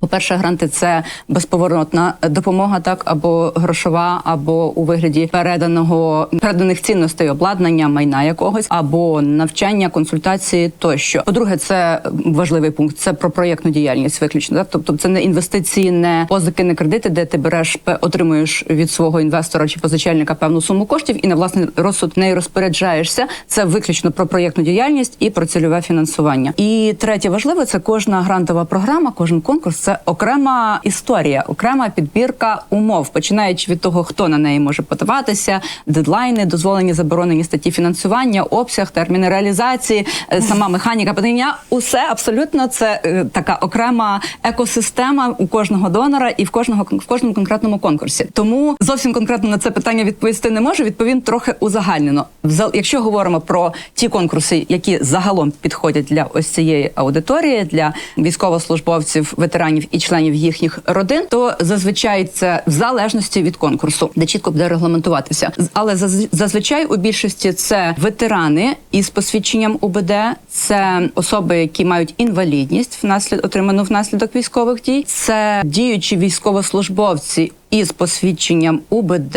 По-перше, гранти це безповоротна допомога, так або грошова, або у вигляді переданого переданих цінностей обладнання, майна якогось, або навчання, консультації тощо. По-друге, це важливий пункт. Це про проєктну діяльність виключно. Так? Тобто, це не інвестиції, не позики, не кредити, де ти береш отримуєш від свого інвестора чи позичальника певну суму коштів і на власний розсуд нею розпоряджаєшся. Це виключно про проєктну діяльність і про цільове фінансування. І третє важливе це кожна грантова програма, кожен конкурс це окрема історія, окрема підбірка умов, починаючи від того, хто на неї може подаватися, дедлайни, дозволені заборонені статті фінансування, обсяг, терміни реалізації, е, сама механіка подання. Усе абсолютно це е, така окрема екосистема у кожного донора і в кожного в кожному конкретному конкурсі. Тому зовсім конкретно на це питання відповісти не можу. Відповім трохи узагальнено. Якщо говоримо про ті конкурси, які загалом підходять для ось цієї аудиторії, для військовослужбовців, ветеранів і членів їхніх родин, то зазвичай це в залежності від конкурсу, де чітко буде регламентуватися. Але заз- зазвичай у більшості це ветерани із посвідченням УБД, це особи, які мають інвалідність внаслід отриману внаслідок військових дій, це діючі військовослужбовці із посвідченням УБД,